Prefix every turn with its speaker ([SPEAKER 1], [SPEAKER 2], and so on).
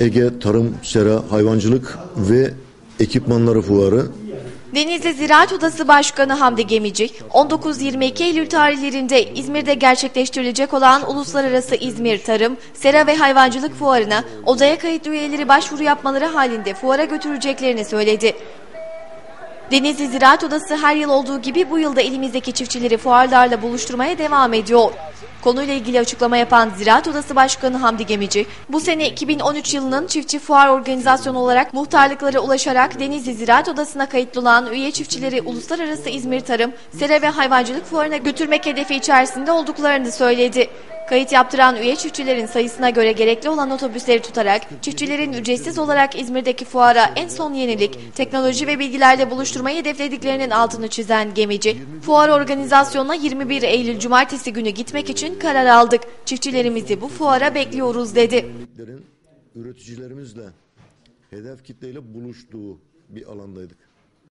[SPEAKER 1] Ege Tarım, Sera, Hayvancılık ve Ekipmanları Fuarı
[SPEAKER 2] Denizli Ziraat Odası Başkanı Hamdi Gemici, 19-22 Eylül tarihlerinde İzmir'de gerçekleştirilecek olan Uluslararası İzmir Tarım, Sera ve Hayvancılık Fuarı'na odaya kayıtlı üyeleri başvuru yapmaları halinde fuara götüreceklerini söyledi. Denizli Ziraat Odası her yıl olduğu gibi bu yılda elimizdeki çiftçileri fuarlarla buluşturmaya devam ediyor. Konuyla ilgili açıklama yapan Ziraat Odası Başkanı Hamdi Gemici, bu sene 2013 yılının çiftçi fuar organizasyonu olarak muhtarlıklara ulaşarak Denizli Ziraat Odası'na kayıtlı olan üye çiftçileri Uluslararası İzmir Tarım, Sera ve Hayvancılık Fuarı'na götürmek hedefi içerisinde olduklarını söyledi. Kayıt yaptıran üye çiftçilerin sayısına göre gerekli olan otobüsleri tutarak çiftçilerin ücretsiz olarak İzmir'deki fuara en son yenilik, teknoloji ve bilgilerle buluşturmayı hedeflediklerinin altını çizen gemici, fuar organizasyonuna 21 Eylül Cumartesi günü gitmek için karar aldık. Çiftçilerimizi bu fuara bekliyoruz dedi.
[SPEAKER 1] üreticilerimizle hedef kitleyle buluştuğu bir alandaydık.